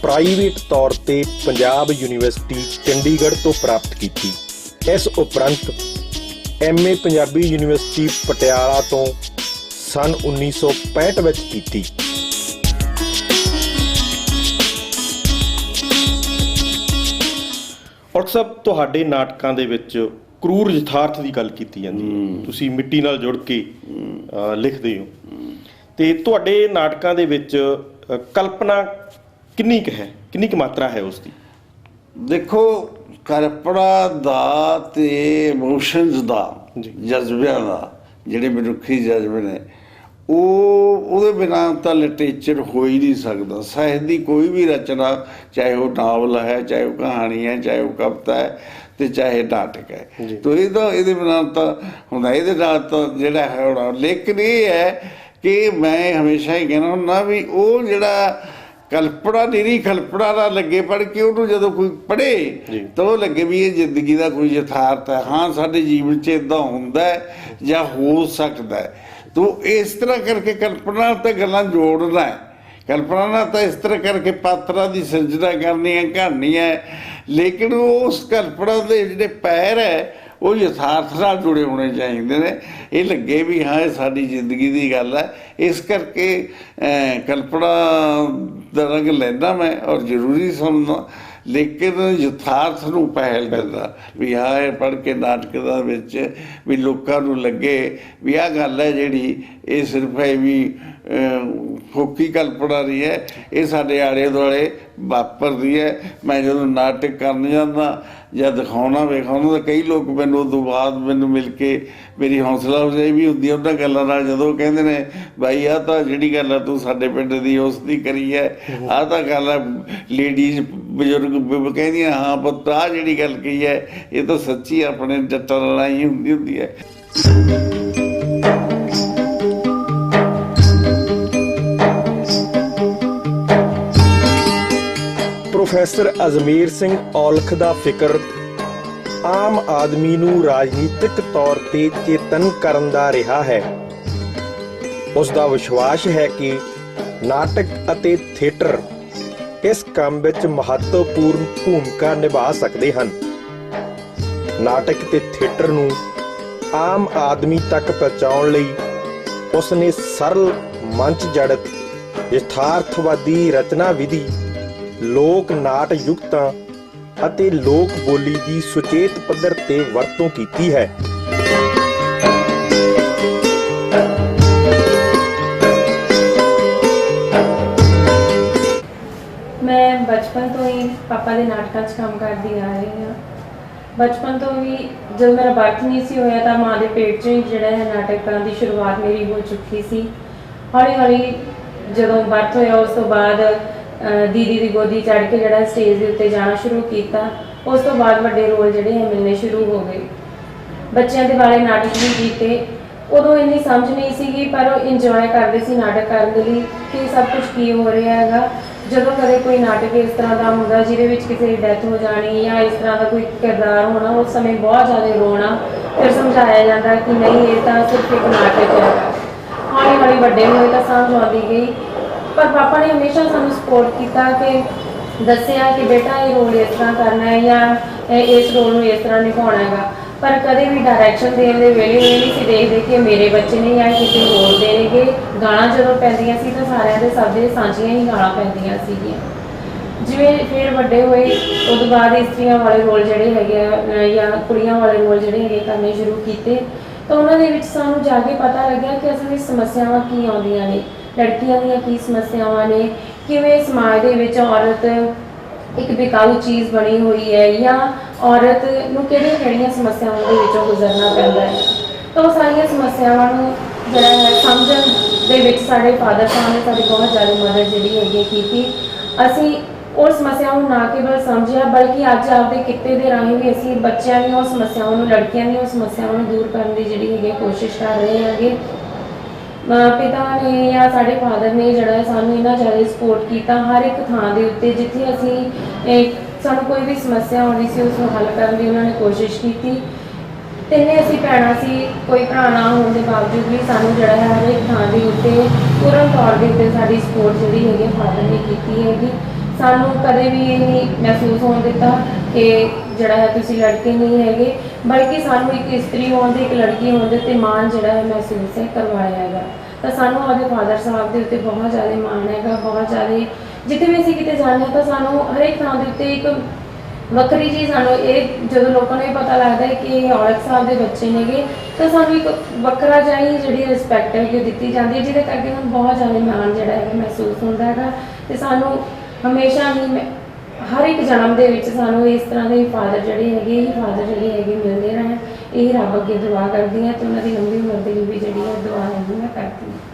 ਪ੍ਰਾਈਵੇਟ ਤੌਰ ਤੇ ਪੰਜਾਬ ਯੂਨੀਵਰਸਿਟੀ ਚੰਡੀਗੜ੍ਹ ਤੋਂ ਪ੍ਰਾਪਤ ਕੀਤੀ। ਇਸ ਉਪਰੰਤ ਐਮਏ ਪੰਜਾਬੀ ਯੂਨੀਵਰਸਿਟੀ ਪਟਿਆਲਾ ਤੋਂ ਸਨ 1965 ਵਿੱਚ ਕੀਤੀ। ਔਰ ਸਭ ਤੁਹਾਡੇ ਨਾਟਕਾਂ ਦੇ ਵਿੱਚ ਕਰੂਰ ਯਥਾਰਥ ਦੀ ਗੱਲ ਕੀਤੀ ਜਾਂਦੀ ਹੈ। ਤੁਸੀਂ ਮਿੱਟੀ ਨਾਲ ਜੁੜ ਕੇ ਲਿਖਦੇ ਹੋ। ਤੇ ਤੁਹਾਡੇ ਨਾਟਕਾਂ ਦੇ ਵਿੱਚ ਕਲਪਨਾ ਕਿੰਨੀ ਕੁ ਹੈ? ਕਿੰਨੀ ਕੁ ਮਾਤਰਾ ਹੈ ਉਸ ਦੀ ਦੇਖੋ ਕਲਪਨਾ ਦਾ ਤੇ ਇਮੋਸ਼ਨਸ ਦਾ। ਜਜ਼ਬਿਆਂ ਦਾ ਜਿਹੜੇ ਮਨੁੱਖੀ ਜਜ਼ਬੇ ਨੇ ਉਹ ਉਹਦੇ ਬਿਨਾਂ ਤਾਂ ਲਿਟਰੇਚਰ ਹੋ ਹੀ ਨਹੀਂ ਸਕਦਾ। ਸਾਹਿਤ ਦੀ ਕੋਈ ਵੀ ਰਚਨਾ ਚਾਹੇ ਉਹ ਨਾਵਲ ਹੈ ਚਾਹੇ ਉਹ ਕਹਾਣੀ ਹੈ ਚਾਹੇ ਉਹ ਕਵਿਤਾ ਹੈ ਤੇ ਚਾਹੇ ਨਾਟਕ ਹੈ। ਤੋ ਇਹ ਤਾਂ ਇਹਦੇ ਬਿਨਾਂ ਤਾਂ ਹੁੰਦਾ। ਇਹਦੇ ਨਾਲ ਤਾਂ ਜਿਹੜਾ ਹੈ ਲੇਕਿਨ ਇਹ ਹੈ ਕਿ ਮੈਂ ਹਮੇਸ਼ਾ ਹੀ ਕਹਿੰਦਾ ਹੁੰਦਾ ਵੀ ਉਹ ਜਿਹੜਾ ਕਲਪਨਾ ਨਿਰੀ ਕਲਪਨਾ ਨਾ ਲੱਗੇ ਪੜ ਕੇ ਉਹਨੂੰ ਜਦੋਂ ਕੋਈ ਜੀ। ਪੜ੍ਹੇ ਤਾਂ ਉਹ ਲੱਗੇ ਵੀ ਇਹ ਜ਼ਿੰਦਗੀ ਦਾ ਕੋਈ ਯਥਾਰਥ ਹੈ। ਹਾਂ ਸਾਡੇ ਜੀਵਨ 'ਚ ਇਦਾਂ ਹੁੰਦਾ ਹੈ ਜਾਂ ਹੋ ਸਕਦਾ ਹੈ। ਤੋ ਇਸ ਤਰ੍ਹਾਂ ਕਰਕੇ ਕਲਪਨਾ ਤੇ ਗੱਲਾਂ ਜੋੜਨਾ ਹੈ। ਕਲਪਨਾ ਨਾਲ ਤਾਂ ਇਸ ਤਰ੍ਹਾਂ ਕਰਕੇ ਪਾਤਰਾਂ ਦੀ ਸਿਰਜਣਾ ਕਰਨੀ ਹੈ ਕਹਾਣੀ ਹੈ। ਲੇਕਿਨ ਉਸ ਕਲਪਨਾ ਦੇ ਜਿਹੜੇ ਪੈਰ ਹੈ ਉਹ ਯਥਾਰਥ ਨਾਲ ਜੁੜੇ ਹੋਣੇ ਚਾਹੀਦੇ ਨੇ। ਇਹ ਲੱਗੇ ਵੀ ਹਾਂ ਇਹ ਸਾਡੀ ਜ਼ਿੰਦਗੀ ਦੀ ਗੱਲ ਹੈ। ਇਸ ਕਰਕੇ ਕਲਪਨਾ ਦਾ ਰੰਗ ਲੈਂਦਾ ਮੈਂ ਔਰ ਜ਼ਰੂਰੀ ਸਮਝਦਾ। ਲੇਕਿਨ ਯਥਾਰਥ ਨੂੰ ਪਹਿਲ ਦਿੰਦਾ ਵੀ ਹਾਂ ਇਹ ਪੜ੍ਹ ਕੇ ਨਾਟਕ ਦਾ ਵਿੱਚ ਵੀ ਲੋਕਾਂ ਨੂੰ ਲੱਗੇ ਵੀ ਆਹ ਗੱਲ ਹੈ ਜਿਹੜੀ ਇਹ ਸਿਰਫ ਹੈ ਵੀ ਅਹ, ਫੋਕੀ ਕਲਪਨਾ ਰਹੀ ਹੈ। ਇਹ ਸਾਡੇ ਆਲੇ ਦੁਆਲੇ ਵਾਪਰਦੀ ਹੈ। ਮੈਂ ਜਦੋਂ ਨਾਟਕ ਕਰਨ ਜਾਂਦਾ, ਜਾਂ ਦਿਖਾਉਣਾ, ਵੇਖਾਉਣਾ, ਤਾਂ ਕਈ ਲੋਕ ਮੈਨੂੰ ਉਦੋਂ ਬਾਅਦ ਮੈਨੂੰ ਮਿਲ ਕੇ ਮੇਰੀ ਹੌਸਲਾ ਅਫਜ਼ਾਈ ਵੀ ਹੁੰਦੀ ਉਹਨਾਂ ਗੱਲਾਂ ਨਾਲ ਜਦੋਂ ਕਹਿੰਦੇ ਨੇ ਬਾਈ ਆਹ ਤਾਂ ਜਿਹੜੀ ਗੱਲ ਆ, ਤੂੰ ਸਾਡੇ ਪਿੰਡ ਦੀ ਉਸ ਦੀ ਕਰੀ ਹੈ। ਆਹ ਤਾਂ ਗੱਲ ਆ ਲੇਡੀਜ਼ ਬਜ਼ੁਰਗ ਕਹਿੰਦੀਆਂ, ਹਾਂ ਪੁੱਤ, ਆਹ ਜਿਹੜੀ ਗੱਲ ਕਹੀ ਹੈ, ਇਹ ਤਾਂ ਸੱਚੀ ਆਪਣੇ ਜੱਟਾਂ ਨਾਲ ਹੁੰਦੀ ਹੁੰਦੀ ਹੈ। ਪ੍ਰੋਫੈਸਰ ਅਜਮੇਰ ਸਿੰਘ ਔਲਖ ਦਾ ਫਿਕਰ ਆਮ ਆਦਮੀ ਨੂੰ ਰਾਜਨੀਤਿਕ ਤੌਰ ਤੇ ਚੇਤਨ ਕਰਨ ਦਾ ਰਿਹਾ ਹੈ। ਉਸ ਦਾ ਵਿਸ਼ਵਾਸ ਹੈ ਕਿ ਨਾਟਕ ਅਤੇ ਥੀਏਟਰ ਇਸ ਕੰਮ ਵਿੱਚ ਮਹੱਤਵਪੂਰਨ ਭੂਮਿਕਾ ਨਿਭਾ ਸਕਦੇ ਹਨ। ਨਾਟਕ ਤੇ ਥੀਏਟਰ ਨੂੰ ਆਮ ਆਦਮੀ ਤੱਕ ਪਹੁੰਚਾਉਣ ਲਈ ਉਸ ਨੇ ਸਰਲ ਮੰਚ ਜੜਤ ਯਥਾਰਥਵਾਦੀ ਰਚਨਾ ਵਿਧੀ ਲੋਕ ਨਾਟ ਯੁਕਤਾਂ ਅਤੇ ਲੋਕ ਬੋਲੀ ਦੀ ਸੁਚੇਤ ਪੱਧਰ ਤੇ ਵਰਤੋਂ ਕੀਤੀ ਹੈ। ਮੈਂ ਬਚਪਨ ਤੋਂ ਹੀ ਪਾਪਾ ਦੇ ਨਾਟਕਾਂ 'ਚ ਕੰਮ ਕਰਦੀ ਆ ਰਹੀ ਹਾਂ। ਬਚਪਨ ਤੋਂ ਵੀ ਜਦੋਂ ਮੇਰਾ ਬਰਥ ਨਹੀਂ ਸੀ ਹੋਇਆ ਤਾਂ ਮਾਂ ਦੇ ਪੇਟ 'ਚ ਹੀ ਜਿਹੜਾ ਹੈ ਨਾਟਕਾਂ ਦੀ ਸ਼ੁਰੂਆਤ ਮੇਰੀ ਹੋ ਚੁੱਕੀ ਸੀ। ਹੌਲੀ ਹੌਲੀ ਜਦੋਂ ਬਰਥ ਹੋਇਆ ਉਸ ਤੋਂ ਬਾਅਦ ਦੀਦੀ ਦੀ ਗੋਦੀ ਚੜ੍ਹ ਕੇ ਜਿਹੜਾ ਸਟੇਜ ਦੇ ਉੱਤੇ ਜਾਣਾ ਸ਼ੁਰੂ ਕੀਤਾ, ਉਸ ਤੋਂ ਬਾਅਦ ਵੱਡੇ ਰੋਲ ਜਿਹੜੇ ਹੈ ਮਿਲਣੇ ਸ਼ੁਰੂ ਹੋ ਗਏ। ਬੱਚਿਆਂ ਦੇ ਵਾਲੇ ਨਾਟਕ ਵੀ ਕੀਤੇ। ਉਦੋਂ ਇੰਨੀ ਸਮਝ ਨਹੀਂ ਸੀਗੀ, ਪਰ ਉਹ ਇੰਜੋਏ ਕਰਦੇ ਸੀ ਨਾਟਕ ਕਰਨ ਦੇ ਲਈ ਕਿ ਸਭ ਕੁਝ ਕੀ ਹੋ ਰਿਹਾ ਹੈਗਾ। ਜਦੋਂ ਕਦੇ ਕੋਈ ਨਾਟਕ ਇਸ ਤਰ੍ਹਾਂ ਦਾ ਹੁੰਦਾ ਜਿਹਦੇ ਵਿੱਚ ਕਿਸੇ ਦੀ ਡੈਥ ਹੋ ਜਾਣੀ ਜਾਂ ਇਸ ਤਰ੍ਹਾਂ ਦਾ ਕੋਈ ਕਿਰਦਾਰ ਹੋਣਾ, ਉਸ ਸਮੇਂ ਬਹੁਤ ਜ਼ਿਆਦਾ ਰੋਣਾ ਫਿਰ ਸਮਝਾਇਆ ਜਾਂਦਾ ਕਿ ਨਹੀਂ, ਇਹ ਤਾਂ ਸਿਰਫ ਇੱਕ ਨਾਟਕ ਹੈ। ਹੌਲੀ ਹੌਲੀ ਵੱਡੇ ਹੋਏ ਤਾਂ ਸਮਝ ਆਉਂਦੀ ਗਈ। ਪਰ ਪਾਪਾ ਨੇ ਹਮੇਸ਼ਾ ਸਾਨੂੰ ਸਪੋਰਟ ਕੀਤਾ ਕਿ ਦੱਸਿਆ ਕਿ ਬੇਟਾ, ਇਹ ਰੋਲ ਇਸ ਤਰ੍ਹਾਂ ਕਰਨਾ ਹੈ ਜਾਂ ਇਸ ਰੋਲ ਨੂੰ ਇਸ ਤਰ੍ਹਾਂ ਨਿਭਾਉਣਾ ਹੈਗਾ। ਪਰ ਕਦੇ ਵੀ ਡਾਇਰੈਕਸ਼ਨ ਦੇਣ ਦੇ ਵੇਲੇ ਇਹ ਨਹੀਂ ਸੀ ਦੇਖਦੇ ਕਿ ਮੇਰੇ ਬੱਚੇ ਨੇ ਜਾਂ ਕਿਸੇ ਹੋਰ ਦੇ ਨੇਗੇ ਗਾਣਾ ਜਦੋਂ ਪੈਂਦੀਆਂ ਸੀ ਤਾਂ ਸਾਰਿਆਂ ਦੇ ਸਭ ਦੇ ਸਾਂਝੀਆਂ ਹੀ ਗਾਣਾ ਪੈਂਦੀਆਂ ਸੀਗੀਆਂ। ਜਿਵੇਂ ਫਿਰ ਵੱਡੇ ਹੋਏ, ਉਦੋਂ ਬਾਅਦ ਇਸਤਰੀਆਂ ਵਾਲੇ ਰੋਲ ਜਿਹੜੇ ਹੈਗੇ ਆ ਜਾਂ ਕੁੜੀਆਂ ਵਾਲੇ ਰੋਲ ਜਿਹੜੇ ਹੈਗੇ ਕਰਨੇ ਸ਼ੁਰੂ ਕੀਤੇ, ਤਾਂ ਉਹਨਾਂ ਦੇ ਵਿੱਚ ਸਾਨੂੰ ਜਾ ਕੇ ਪਤਾ ਲੱਗਿਆ ਕਿ ਅਸਲ ਵਿੱਚ ਸਮੱਸਿਆਵਾਂ ਕੀ ਆਉਂਦੀਆਂ ਨੇ। ਲੜਕੀਆਂ ਦੀਆਂ ਕੀ ਸਮੱਸਿਆਵਾਂ ਨੇ? ਕਿਵੇਂ ਸਮਾਜ ਦੇ ਵਿੱਚ ਔਰਤ ਇੱਕ ਬਿਕਾਊ ਚੀਜ਼ ਬਣੀ ਹੋਈ ਹੈ ਜਾਂ ਔਰਤ ਨੂੰ ਕਿਹੜੀਆਂ ਕਿਹੜੀਆਂ ਸਮੱਸਿਆਵਾਂ ਦੇ ਵਿੱਚੋਂ ਗੁਜ਼ਰਨਾ ਪੈਂਦਾ ਹੈ? ਤਾਂ ਉਹ ਸਾਰੀਆਂ ਸਮੱਸਿਆਵਾਂ ਨੂੰ ਜਿਹੜਾ ਹੈ ਸਮਝਣ ਦੇ ਵਿੱਚ ਸਾਡੇ ਫਾਦਰ ਸਾਹਿਬ ਨੇ ਸਾਡੀ ਬਹੁਤ ਜ਼ਿਆਦਾ ਮਦਦ ਜਿਹੜੀ ਹੈਗੀ ਹੈ ਕੀਤੀ। ਅਸੀਂ ਉਹ ਸਮੱਸਿਆਵਾਂ ਨੂੰ ਨਾ ਕੇਵਲ ਸਮਝਿਆ, ਬਲਕਿ ਅੱਜ ਆਪਦੇ ਕਿੱਤੇ ਦੇ ਰਾਹੀਂ ਵੀ ਅਸੀਂ ਬੱਚਿਆਂ ਦੀਆਂ ਉਹ ਸਮੱਸਿਆਵਾਂ ਨੂੰ, ਲੜਕੀਆਂ ਦੀਆਂ ਉਹ ਸਮੱਸਿਆਵਾਂ ਨੂੰ ਦੂਰ ਕਰਨ ਦੀ ਜਿਹੜੀ ਹੈਗੀ ਕੋਸ਼ਿਸ਼ ਕਰ ਰਹੇ ਹੈਗੇ। ਮਾਂ ਪਿਤਾ ਨੇ ਜਾਂ ਸਾਡੇ ਫਾਦਰ ਨੇ ਜਿਹੜਾ ਸਾਨੂੰ ਇਹਨਾਂ ਜ਼ਿਆਦਾ ਸਪੋਰਟ ਕੀਤਾ ਹਰ ਇੱਕ ਥਾਂ ਦੇ ਉੱਤੇ, ਜਿੱਥੇ ਅਸੀਂ ਸਾਨੂੰ ਕੋਈ ਵੀ ਸਮੱਸਿਆ ਆਉਂਦੀ ਸੀ, ਉਸ ਨੂੰ ਹੱਲ ਕਰਨ ਦੀ ਉਹਨਾਂ ਨੇ ਕੋਸ਼ਿਸ਼ ਕੀਤੀ। ਤਿੰਨੇ ਅਸੀਂ ਭੈਣਾਂ ਸੀ, ਕੋਈ ਭਰਾ ਨਾ ਹੋਣ ਦੇ ਬਾਵਜੂਦ ਵੀ ਸਾਨੂੰ ਜਿਹੜਾ ਹੈ ਹਰ ਇੱਕ ਥਾਂ ਦੇ ਉੱਤੇ ਪੂਰਨ ਤੌਰ ਦੇ ਉੱਤੇ ਸਾਡੀ ਸਪੋਰਟ ਜਿਹੜੀ ਹੈਗੀ ਫਾਦਰ ਨੇ ਕੀਤੀ ਹੈਗੀ। ਸਾਨੂੰ ਕਦੇ ਵੀ ਇਹ ਨਹੀਂ ਮਹਿਸੂਸ ਹੋਣ ਦਿੱਤਾ ਕਿ ਜਿਹੜਾ ਹੈ ਤੁਸੀਂ ਲੜਕੇ ਨਹੀਂ ਹੈਗੇ, ਬਲਕਿ ਸਾਨੂੰ ਇੱਕ ਇਸਤਰੀ ਹੋਣ ਦੇ, ਇੱਕ ਲੜਕੀ ਹੋਣ ਦੇ ਉੱਤੇ ਮਾਣ ਜਿਹੜਾ ਹੈ ਮਹਿਸੂਸ ਹੈ, ਕਰਵਾਇਆ ਹੈਗਾ। ਤਾਂ ਸਾਨੂੰ ਆਪਣੇ ਫਾਦਰ ਸਾਹਿਬ ਦੇ ਉੱਤੇ ਬਹੁਤ ਜ਼ਿਆਦਾ ਮਾਣ ਹੈਗਾ, ਬਹੁਤ ਜ਼ਿਆਦਾ ਜਿੱਥੇ ਵੀ ਅਸੀਂ ਕਿਤੇ ਜਾਂਦੇ ਹਾਂ ਤਾਂ ਸਾਨੂੰ ਹਰੇਕ ਥਾਂ ਦੇ ਉੱਤੇ ਇੱਕ ਵੱਖਰੀ ਜੀ ਸਾਨੂੰ ਇਹ ਜਦੋਂ ਲੋਕਾਂ ਨੂੰ ਇਹ ਪਤਾ ਲੱਗਦਾ ਹੈ ਕਿ ਇਹ ਔਲਖ ਸਾਹਿਬ ਦੇ ਬੱਚੇ ਨੇਗੇ, ਤਾਂ ਸਾਨੂੰ ਇੱਕ ਵੱਖਰਾ ਜਿਹਾ ਹੀ ਜਿਹੜੀ ਰਿਸਪੈਕਟ ਹੈ ਕਿ ਦਿੱਤੀ ਜਾਂਦੀ ਹੈ, ਜਿਹਦੇ ਕਰਕੇ ਸਾਨੂੰ ਬਹੁਤ ਜ਼ਿਆਦਾ ਮਾਣ ਜਿਹੜਾ ਹੈ ਮਹਿਸੂਸ ਹੁੰਦਾ ਹੈਗਾ। ਤੇ ਸਾਨੂੰ ਹਮੇਸ਼ਾ ਹੀ ਮੈਂ- ਹਰ ਇੱਕ ਜਨਮ ਦੇ ਵਿੱਚ ਸਾਨੂੰ ਇਸ ਤਰ੍ਹਾਂ ਦੇ ਫਾਦਰ ਜਿਹੜੇ ਹੈਗੇ, ਇਹ ਫਾਦਰ ਜਿਹੜੇ ਹੈਗੇ ਮਿਲਦੇ ਰਹਿਣ, ਇਹ ਰੱਬ ਅੱਗੇ ਦੁਆ ਕਰਦੀ ਹਾਂ ਤੇ ਉਹਨਾਂ ਦੀ ਲੰਬੀ ਉਮਰ ਦੇ ਵੀ ਜਿਹੜੀ ਹੈ ਦੁਆ ਹੈਗੀ ਮੈਂ ਕਰਦੀ ਹਾਂ।